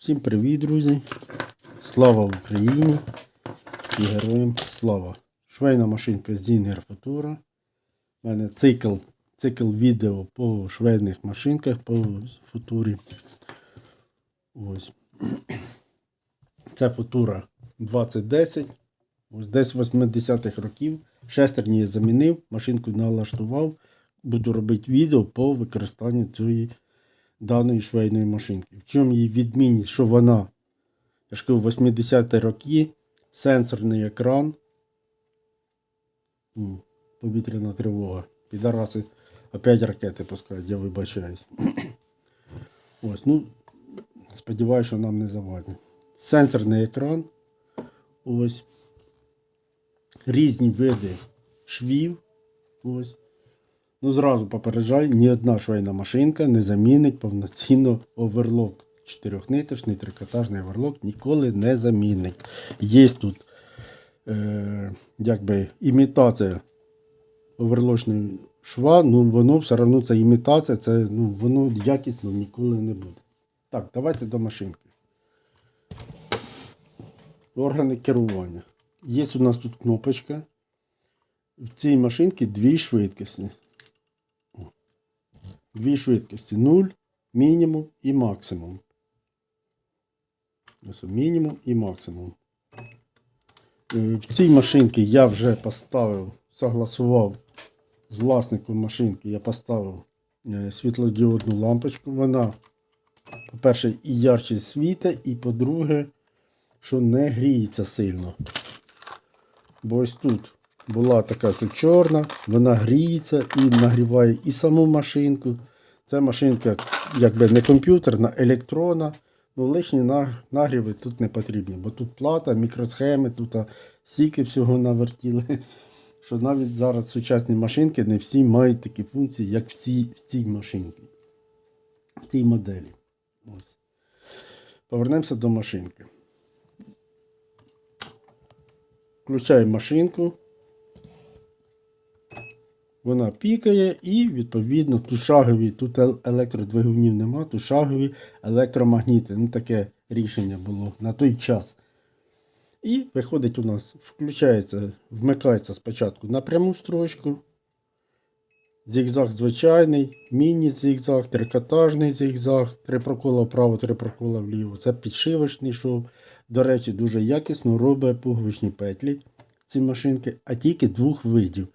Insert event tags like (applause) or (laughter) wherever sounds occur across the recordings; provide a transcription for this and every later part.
Всім привіт, друзі! Слава Україні і героям слава! Швейна машинка Zinger Futura. У мене цикл, цикл відео по швейних машинках по футурі. Ось. Це Futura 2010. Ось десь 80-х років. Шестерні я замінив, машинку налаштував. Буду робити відео по використанню цієї даної швейної машинки. В чому її відмінність, що вона, я ж кажу, 80-ті роки, сенсорний екран. Повітряна тривога. Підараси опять ракети пускають, я вибачаюсь. (clears throat) Ось, ну, сподіваюся, що нам не завадить. Сенсорний екран. Ось. Різні види швів. Ось. Ну, зразу попереджаю, ні одна швейна машинка не замінить повноцінно оверлок. Чотирьохниточний трикотажний оверлок ніколи не замінить. Є тут е, якби імітація оверлочної шва, ну воно все одно це імітація, це ну, воно якісно ніколи не буде. Так, давайте до машинки. Органи керування. Є у нас тут кнопочка. В цій машинці дві швидкості. Дві швидкості 0, мінімум і максимум. Мінімум і максимум. Е, В цій машинці я вже поставив, согласував з власником машинки, я поставив е, світлодіодну лампочку. Вона, по-перше, і ярче світить, і по-друге, що не гріється сильно. Бо ось тут була така ось чорна, вона гріється і нагріває і саму машинку. Ця машинка якби не комп'ютерна, електронна. Ну, лишні нагріви тут не потрібні, бо тут плата, мікросхеми, тут стільки всього навертіли. (laughs) Що навіть зараз сучасні машинки не всі мають такі функції, як в цій, в цій машинці, в цій моделі. Ось. Повернемося до машинки. Включаємо машинку. Вона пікає і, відповідно, тут шагові, тут електродвигунів нема, тут шагові електромагніти. Ну, таке рішення було на той час. І виходить у нас, включається, вмикається спочатку на пряму строчку. Зігзаг звичайний, міні-зігзаг, трикотажний зігзаг, три прокола вправо, три прокола вліво. Це підшивочний шов. До речі, дуже якісно робить пуговичні петлі ці машинки, а тільки двох видів.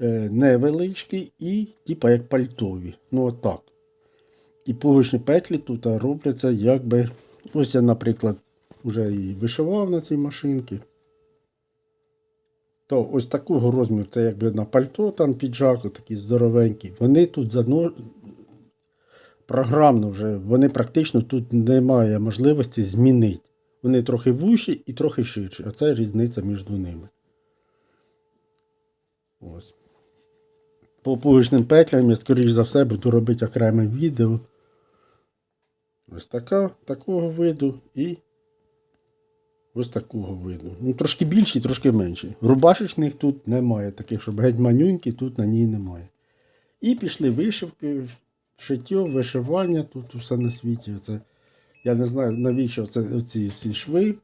Е, невеличкі і, типа, як пальтові. Ну, отак. І пуговичні петлі тут робляться якби. Ось я, наприклад, вже і вишивав на цій машинці. То ось такого розміру, це якби на пальто, там піджак, такий здоровенький. Вони тут зано... програмно вже, вони практично тут немає можливості змінити. Вони трохи вущі і трохи ширші, а це різниця між ними. Ось. По пуговичним петлям я, скоріш за все, буду робити окреме відео. Ось така, такого виду і ось такого виду. Ну, трошки більші, трошки менші. Рубашечних тут немає, таких, щоб геть манюнькі, тут на ній немає. І пішли вишивки, шиття, вишивання, тут все на світі. Оце, я не знаю, навіщо це, ці всі шви.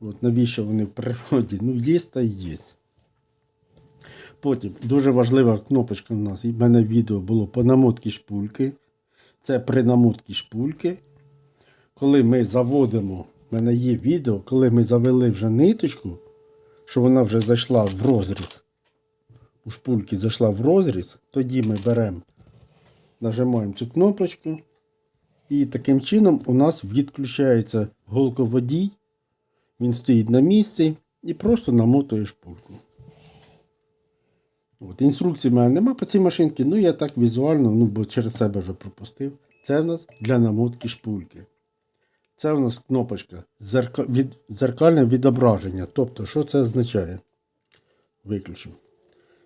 От, навіщо вони в природі? Ну, є та є. Потім дуже важлива кнопочка у нас. В мене відео було по намотці шпульки. Це при намотці шпульки. Коли ми заводимо, в мене є відео, коли ми завели вже ниточку, що вона вже зайшла в розріз. У шпульки зайшла в розріз, тоді ми беремо, нажимаємо цю кнопочку. І таким чином у нас відключається голководій. Він стоїть на місці і просто намотує шпульку. От, інструкції в мене нема по цій машинці, ну я так візуально, ну бо через себе вже пропустив. Це в нас для намотки шпульки. Це в нас кнопочка зерка... від... зеркальне відображення. Тобто, що це означає? Виключу.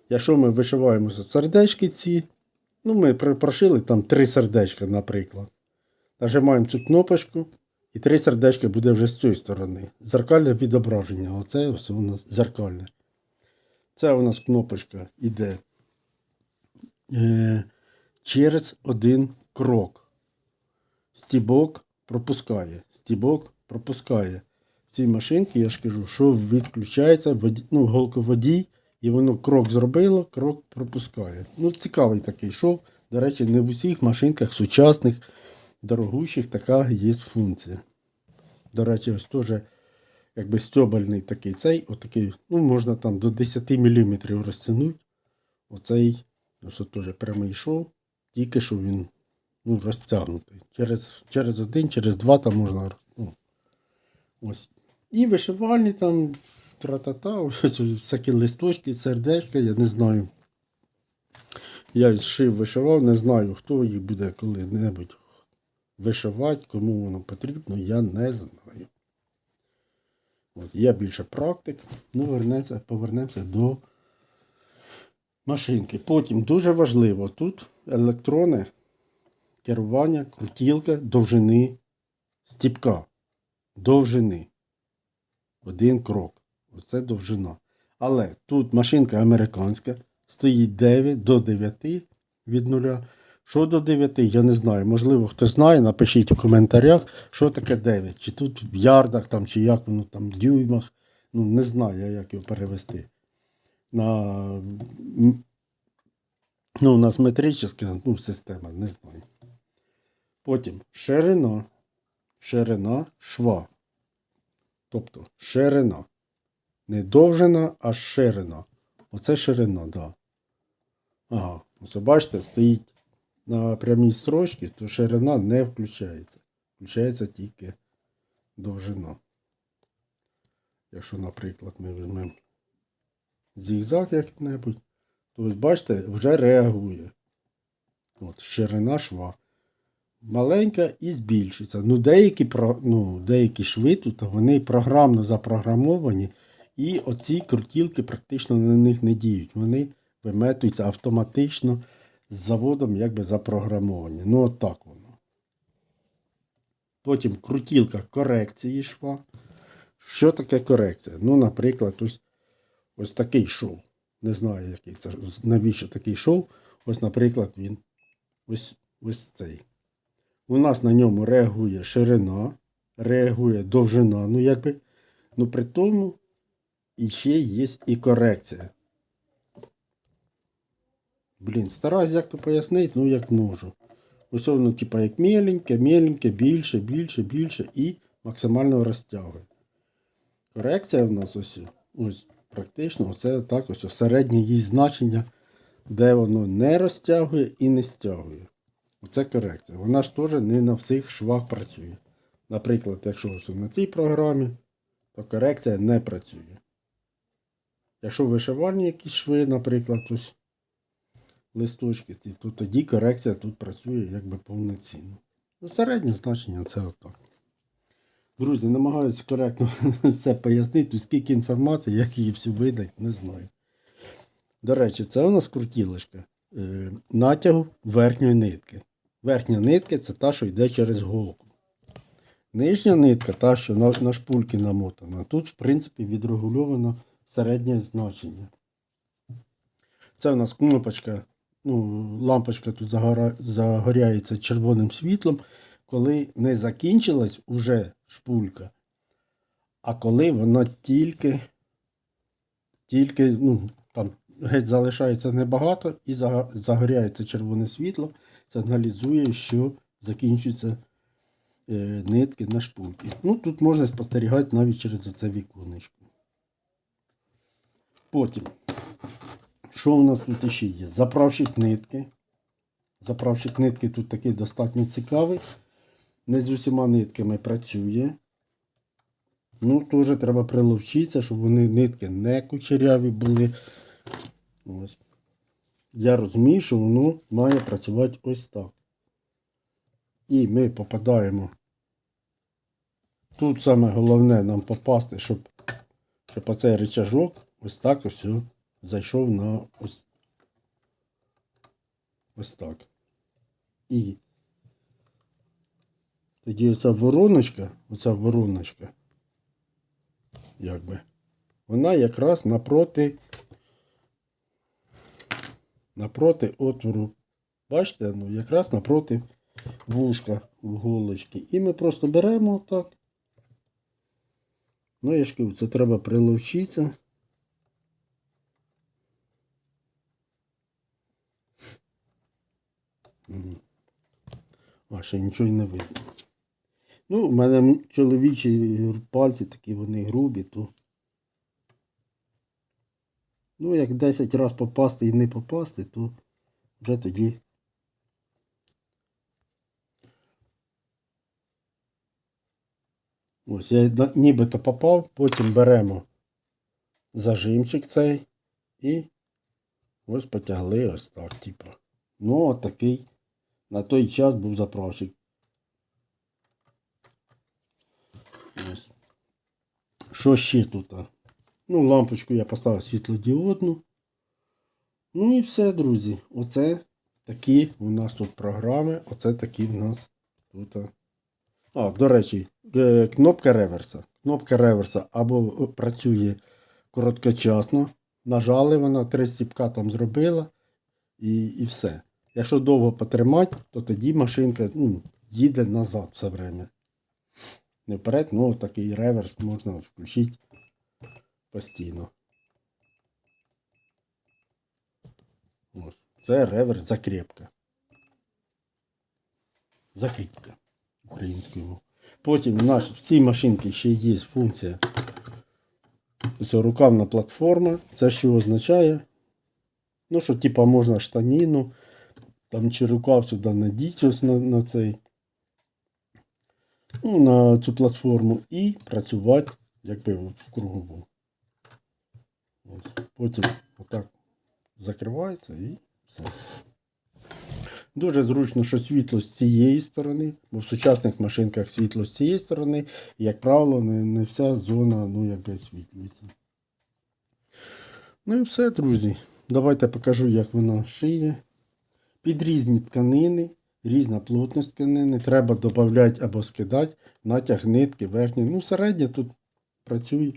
Якщо ми вишиваємо сердечки ці, ну ми прошили там три сердечка, наприклад. Нажимаємо цю кнопочку, і три сердечка буде вже з цієї сторони. Зеркальне відображення. Оце ось у нас зеркальне. Це у нас кнопочка йде е, через один крок. Стібок пропускає. Стібок пропускає. В цій машинці, я ж кажу, що відключається воді, ну, голководій, і воно крок зробило, крок пропускає. Ну, цікавий такий шов. До речі, не в усіх машинках сучасних, дорогущих така є функція. До речі, ось теж якби стьобальний такий цей, отакий, ну, можна там до 10 мм розтягнути. Оцей, ось от теж прямий шов, тільки що він ну, розтягнутий. Через, через один, через два там можна. Ну, ось. І вишивальні там, тра-та-та, (laughs) всякі листочки, сердечка, я не знаю. Я шив, вишивав, не знаю, хто їх буде коли-небудь вишивати, кому воно потрібно, я не знаю. От, я більше практик. Ну, вернемося, повернемося до машинки. Потім дуже важливо тут електрони, керування, крутілка, довжини стіпка. Довжини. Один крок. Оце довжина. Але тут машинка американська, стоїть 9 до 9 від нуля. Що до 9, я не знаю. Можливо, хто знає, напишіть у коментарях, що таке 9. Чи тут в ярдах, там, чи як воно там, в дюймах. Ну, не знаю, як його перевести. На, ну, у нас метрична ну, система, не знаю. Потім ширина. Ширина шва. Тобто ширина. Не довжина, а ширина. Оце ширина, так. Да. Ага, ось бачите, стоїть на прямій строчці, то ширина не включається. Включається тільки довжина. Якщо, наприклад, ми візьмемо зігзаг як-небудь, то ось бачите, вже реагує. От, ширина шва. Маленька і збільшується. Ну, деякі, ну, деякі шви тут, вони програмно запрограмовані, і оці крутілки практично на них не діють. Вони виметуються автоматично з заводом якби запрограмовані. Ну, от так воно. Потім крутілка корекції шва. Що таке корекція? Ну, наприклад, ось, ось такий шов. Не знаю, який це, навіщо такий шов. Ось, наприклад, він ось, ось цей. У нас на ньому реагує ширина, реагує довжина, ну якби. Ну при тому і ще є і корекція. Блін, стараюсь як то пояснити, ну як можу. Ось воно, типа, як меленьке, меленьке, більше, більше, більше і максимально розтягує. Корекція в нас ось, ось практично оце так ось середнє її значення, де воно не розтягує і не стягує. Оце корекція. Вона ж теж не на всіх швах працює. Наприклад, якщо ось на цій програмі, то корекція не працює. Якщо вишивальні якісь шви, наприклад, ось листочки, ці, то тоді корекція тут працює якби повноцінно. Ну, середнє значення це отак. Друзі, намагаюся коректно (laughs) все пояснити, скільки інформації, як її всю видати, не знаю. До речі, це у нас крутілочка е, натягу верхньої нитки. Верхня нитка це та, що йде через голку. Нижня нитка та, що на, на шпульки намотана. Тут, в принципі, відрегульовано середнє значення. Це у нас кнопочка, ну, лампочка тут загоряється червоним світлом, коли не закінчилась уже шпулька, а коли вона тільки, тільки ну, там геть залишається небагато і загоряється червоне світло, сигналізує, що закінчуються е, нитки на шпульки. Ну, тут можна спостерігати навіть через оце віконечко. Потім, що у нас тут ще є? Заправщик нитки. Заправщик нитки тут такий достатньо цікавий. Не з усіма нитками працює. Ну, теж треба приловчитися, щоб вони нитки не кучеряві були. Ось. Я розумію, що воно має працювати ось так. І ми попадаємо. Тут саме головне нам попасти, щоб, щоб оцей рычажок ось так ось зайшов на ось, ось так. І тоді оця вороночка, оця вороночка, якби, вона якраз напроти, напроти отвору. Бачите, ну якраз напроти вушка в голочки. І ми просто беремо так. Ну, я ж кажу, це треба приловчитися. А, ще нічого й не видно. Ну, у мене чоловічі пальці такі вони грубі, то. Ну, як 10 разів попасти і не попасти, то вже тоді. Ось я нібито попав, потім беремо зажимчик цей і ось потягли ось так, типу. Ну, такий на той час був заправщик. Що ще тут? Ну, лампочку я поставив світлодіодну. Ну і все, друзі. Оце такі у нас тут програми. Оце такі в нас тут. а. А, до речі, е, кнопка реверса. Кнопка реверса або е, працює короткочасно. Нажали вона, три стіпка там зробила і, і все. Якщо довго потримати, то тоді машинка ну, їде назад все время. Не вперед, ну такий реверс можна включити постійно. Ось. Це реверс закрепка. Закріпка українською. Потім в наш, в цій машинці ще є функція. Рукавна платформа. Це що означає? Ну, що типа можна штаніну, там чи рукав сюди надіти ось на, на цей. Ну, на цю платформу і працювати, якби в кругову. Ось. Потім отак закривається і все. Дуже зручно, що світло з цієї сторони, бо в сучасних машинках світло з цієї сторони, і, як правило, не, не вся зона ну, якби освітлюється. Ну і все, друзі. Давайте покажу, як вона шиє. Під різні тканини, різна плотність тканини. Треба додати або скидати натяг нитки верхні. Ну, середня тут працює.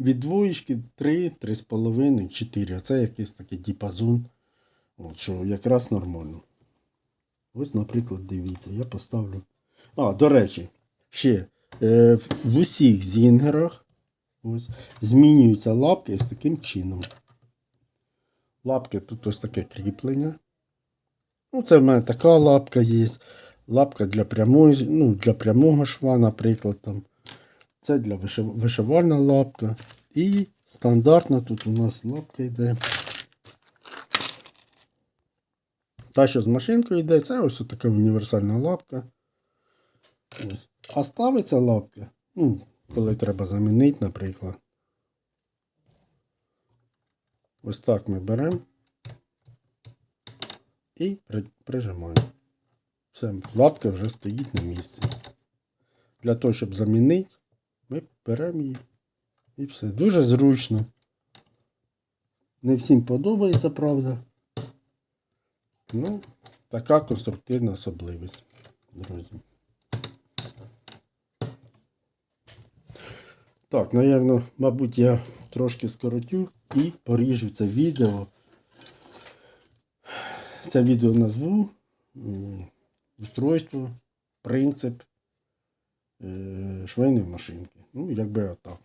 Від двоєчки 3, 3,5, 4. Це якийсь такий діпазон. От, що якраз нормально. Ось, наприклад, дивіться, я поставлю. А, до речі, ще е, в- усіх зінгерах ось, змінюються лапки ось таким чином. Лапки тут ось таке кріплення. Ну, це в мене така лапка є. Лапка для прямої, ну, для прямого шва, наприклад. Там. Це для вишив- вишивальна лапка. І стандартна тут у нас лапка йде. Та, що з машинкою йде, це ось така універсальна лапка. Ось. А ставиться лапка, ну, коли треба замінити, наприклад. Ось так ми беремо і прижимаємо. Все, лапка вже стоїть на місці. Для того, щоб замінити, ми беремо її. І все. Дуже зручно. Не всім подобається, правда. Ну, така конструктивна особливість, друзі. Так, напевно, мабуть, я трошки скоротю і поріжу це відео. Це відео назву устройство, принцип е, швейної машинки. Ну, якби отак.